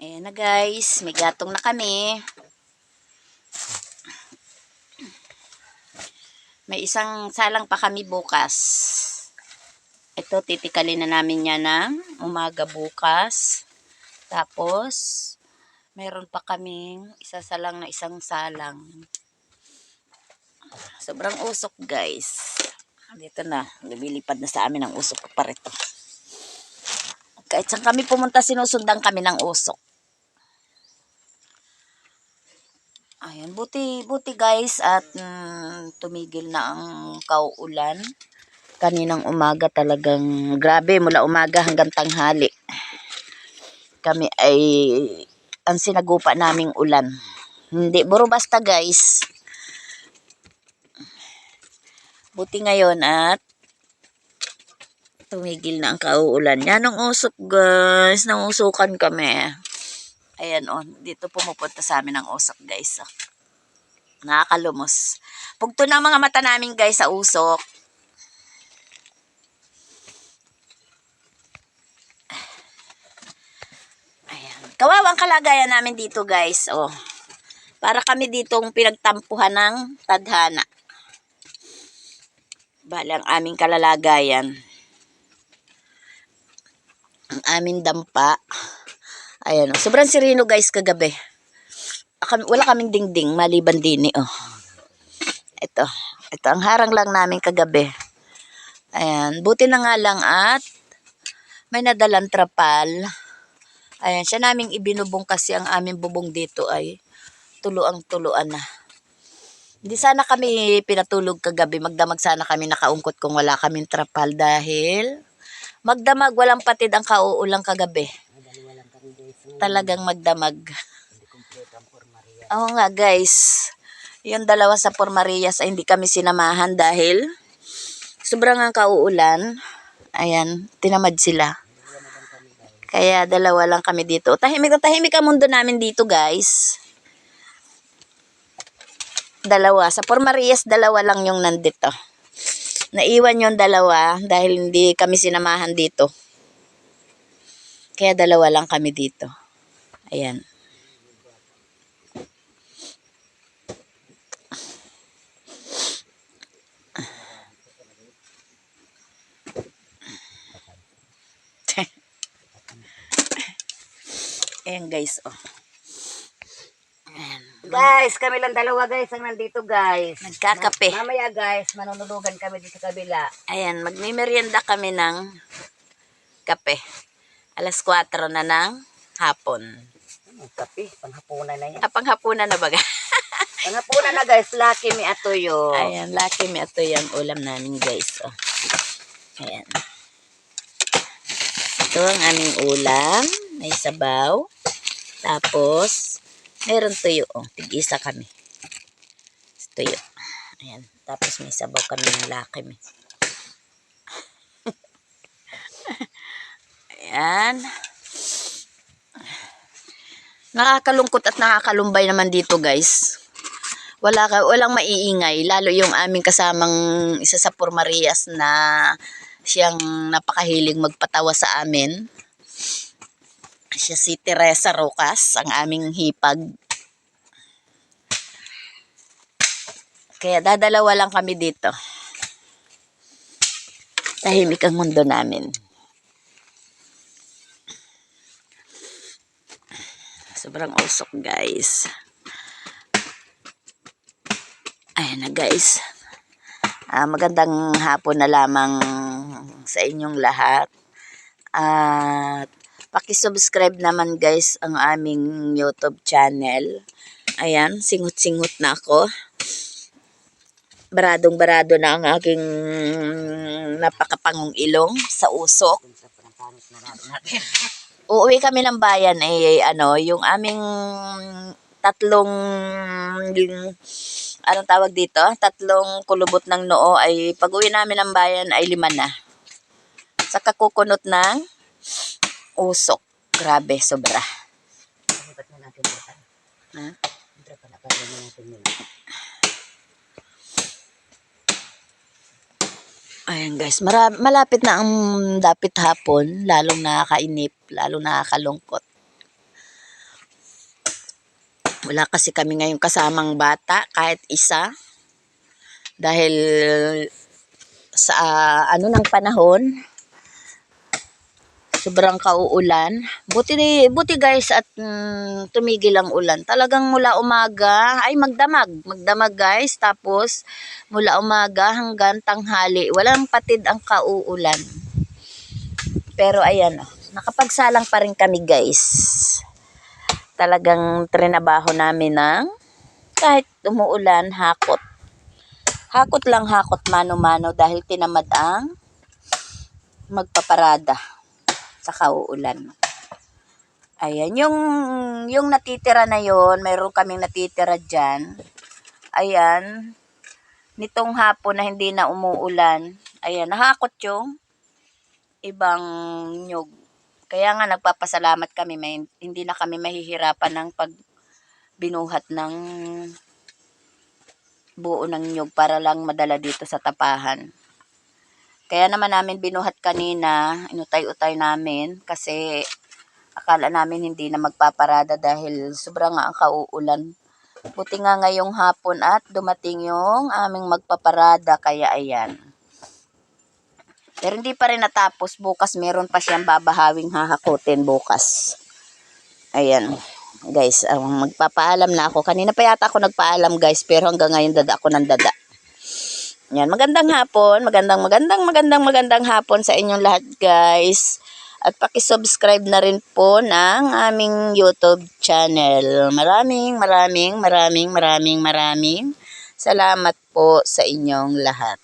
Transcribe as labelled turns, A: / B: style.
A: Ayan na guys, may gatong na kami. May isang salang pa kami bukas. Ito, titikalin na namin yan ng umaga bukas. Tapos, meron pa kaming isasalang na isang salang. Sobrang usok guys. Dito na, lumilipad na sa amin ang usok pa rito. Kahit saan kami pumunta, sinusundan kami ng usok. Ayan, buti, buti guys at mm, tumigil na ang kauulan. Kaninang umaga talagang grabe mula umaga hanggang tanghali. Kami ay ang sinagupa naming ulan. Hindi, buro basta guys. Buti ngayon at tumigil na ang kauulan. Yan ang usok guys. Nangusukan kami. Ayan o. dito pumupunta sa amin ang usok guys. Oh. Nakakalumos. Pugto na mga mata namin guys sa usok. Ayan. Kawawang kalagayan namin dito guys. Oh. Para kami ditong pinagtampuhan ng tadhana. Bali ang aming kalalagayan. Ang aming dampa. Ayan. oh. Sobrang sirino guys kagabi. Wala kaming dingding maliban din oh. Ito. Ito ang harang lang namin kagabi. Ayan. Buti na nga lang at may nadalang trapal. Ayan. Siya naming ibinubong kasi ang aming bubong dito ay tuluang tuluan na. Hindi sana kami pinatulog kagabi. Magdamag sana kami nakaungkot kung wala kaming trapal dahil magdamag walang patid ang kauulang kagabi. Talagang magdamag. Oo nga guys. Yung dalawa sa Formarias ay hindi kami sinamahan dahil sobrang ang kauulan. Ayan, tinamad sila. Kaya dalawa lang kami dito. Tahimik na tahimik ang mundo namin dito guys. Dalawa. Sa Formarias, dalawa lang yung nandito. Naiwan yung dalawa dahil hindi kami sinamahan dito. Kaya dalawa lang kami dito. Ayan. Ayan guys, oh. Ayan.
B: Guys, kami lang dalawa guys ang nandito guys.
A: Nagkakape.
B: Mamaya guys, manunulugan kami dito sa kabila.
A: Ayan, magmimerienda kami ng kape. Alas 4 na ng hapon.
B: Kape, panghapunan na yan.
A: Ah, panghapunan na baga.
B: Panghapunan na guys, lucky mi atuyo.
A: Ayan, lucky me ito yung ulam namin guys. Oh. Ayan. Ito ang aming ulam. May sabaw. Tapos, meron tuyo. Oh, tig-isa kami. Tuyo. Ayan. Tapos may sabaw kami ng laki me. Ayan. Nakakalungkot at nakakalumbay naman dito guys. Wala ka, walang maiingay lalo yung aming kasamang isa sa Formarias na siyang napakahiling magpatawa sa amin. Siya si Teresa Rocas ang aming hipag. Kaya dadalawa lang kami dito. Tahimik ang mundo namin sobrang usok guys Ayan na guys. Ah, magandang hapon na lamang sa inyong lahat. At paki-subscribe naman guys ang aming YouTube channel. Ayan, singut-singut na ako. Baradong-barado na ang aking napakapangong ilong sa usok. Uuwi kami ng bayan eh ano, yung aming tatlong yung, anong tawag dito? Tatlong kulubot ng noo ay pag uwi namin ng bayan ay lima na. Sa kakukunot ng usok. Grabe, sobra. Ha?
B: Ito
A: Ayan guys, mara- malapit na ang dapit hapon, lalong nakakainip, lalong nakakalungkot. Wala kasi kami ngayon kasamang bata, kahit isa. Dahil sa uh, ano ng panahon, sobrang kauulan. Buti, buti guys at mm, tumigil ang ulan. Talagang mula umaga, ay magdamag. Magdamag guys. Tapos mula umaga hanggang tanghali. Walang patid ang kauulan. Pero ayan, oh, nakapagsalang pa rin kami guys. Talagang trinabaho namin ng kahit umuulan, hakot. Hakot lang hakot mano-mano dahil tinamad ang magpaparada sa kauulan. Ayan, yung, yung natitira na yon mayroon kaming natitira dyan. Ayan, nitong hapon na hindi na umuulan, ayan, nahakot yung ibang nyog. Kaya nga nagpapasalamat kami, may, hindi na kami mahihirapan ng pag binuhat ng buo ng nyog para lang madala dito sa tapahan. Kaya naman namin binuhat kanina, inutay-utay namin kasi akala namin hindi na magpaparada dahil sobrang nga ang kauulan. Buti nga ngayong hapon at dumating yung aming magpaparada kaya ayan. Pero hindi pa rin natapos. Bukas meron pa siyang babahawing hahakutin bukas. Ayan. Guys, ang magpapaalam na ako. Kanina pa yata ako nagpaalam guys. Pero hanggang ngayon dada ako ng dada. Yan. Magandang hapon. Magandang, magandang, magandang, magandang hapon sa inyong lahat guys. At pakisubscribe na rin po ng aming YouTube channel. Maraming, maraming, maraming, maraming, maraming salamat po sa inyong lahat.